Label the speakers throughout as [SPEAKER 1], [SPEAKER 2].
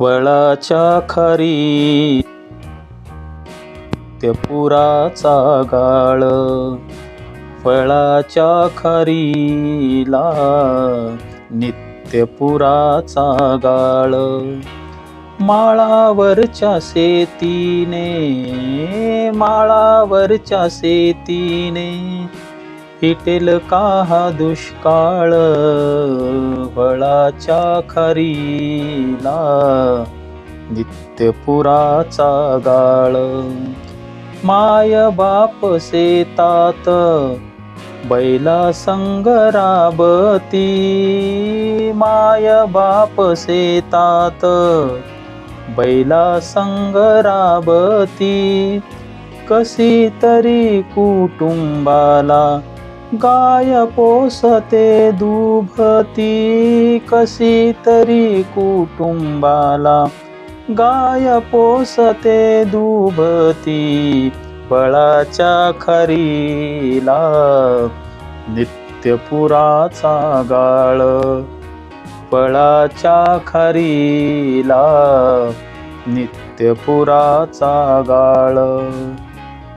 [SPEAKER 1] वळाच्या खरी. ते पुराचा गाळ. फळाच्या खरीला नित्य पुराचा गाळ. माळावरच्या शेतीने माळावरच्या शेतीने फिटेल का हा दुष्काळ फळाच्या खरीला नित्य पुराचा गाळ. माय बाप शेतात बैला संग राबती माय बाप शेतात बैला संग राबती. कशी तरी कुटुंबाला गाय पोसते दुभती कशी तरी कुटुंबाला. गाय पोसते दुभती बळाच्या खरीला. नित्य पुराचा गाळ पळाच्या खरीला. नित्य पुराचा गाळ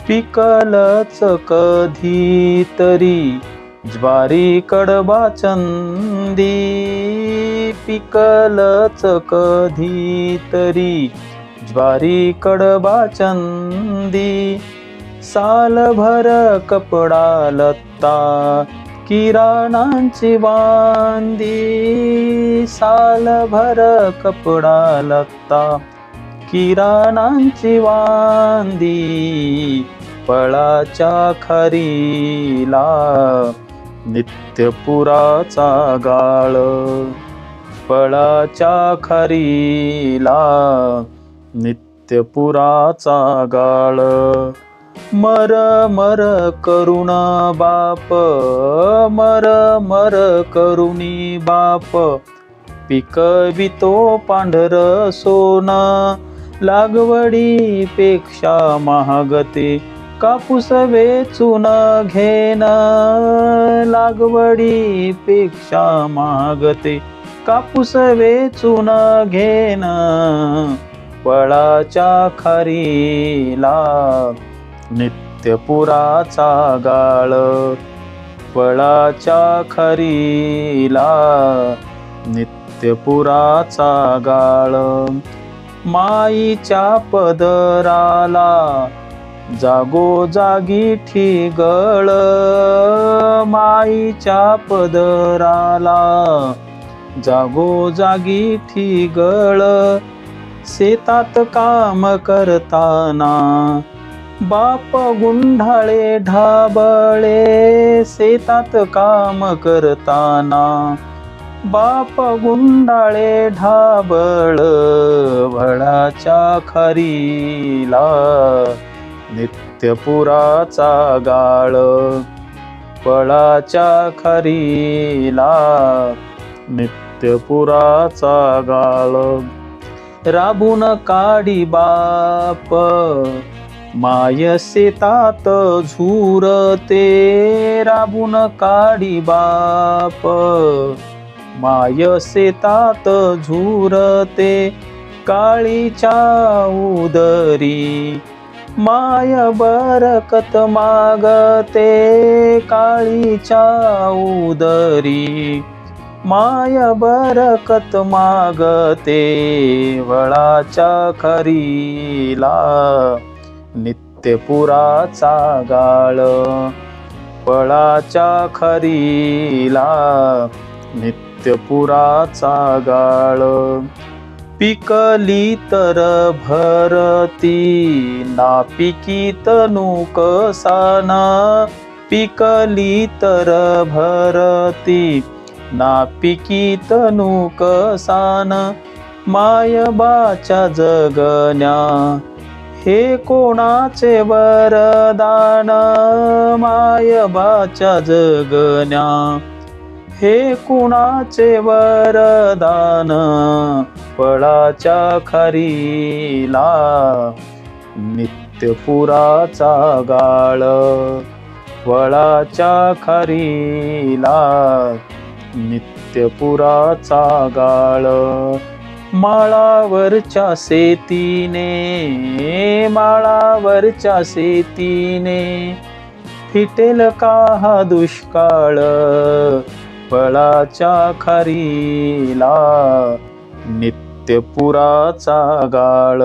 [SPEAKER 1] पिकलच कधी तरी ज्वारी कडबा चंदी. पिकलच कधी तरी ज्वारी कडबा चंदी. सालभर कपडा लत्ता किराणांची वांदी. सालभर कपडा लत्ता किराणांची वांदी. पळाच्या खरीला नित्य पुराचा गाळ. पळाच्या खरीला नित्य पुराचा गाळ. मर मर करुण बाप मर मर करुणी बाप. पिकवितो पांढर सोन लागवडीपेक्षा महागते. कापूस वेचून घेन लागवडीपेक्षा मागते. कापूस वेचून घेन फळाच्या खरीला नित्य पुराचा गाळ. फळाच्या खरीला नित्य पुराचा गाळ. माईच्या पदराला जागोजागी ठिगळ माईच्या पदराला. जागोजागी ठिगळ शेतात काम करताना. बाप गुंढाळे ढाबळे शेतात काम करताना. बाप गुंडाळे ढाबळ भळाच्या खरीला. नित्य पुराचा गाळ फळाच्या खरीला नित्य पुराचा गाळ. राबून काढी बाप माय शेतात झुरते. राबून काडी बाप माय शेतात झुरते. काळीच्या उदरी माय बरकत मागते काळीच्या उदरी. माय बरकत मागते वळाच्या खरीला. नित्य पुराचा गाळ फळाच्या खरीला. नित्य पुराचा गाळ पिकली तर भरती. नापिकी नुकसान पिकली तर भरती. नापिकी नुकसान मायबाच्या जगण्या. हे कोणाचे वरदान? मायबाच्या जगण्या. हे कुणाचे वरदान? फळाच्या खरीला नित्य पुराचा गाळ. फळाच्या खरीला नित्य पुराचा गाळ. माळावरच्या शेतीने माळावरच्या शेतीने फिटेल का हा दुष्काळ? फळाच्या खारीला नित्यपुराचा गाळ.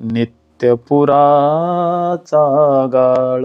[SPEAKER 1] नित्यपुराचा गाळ.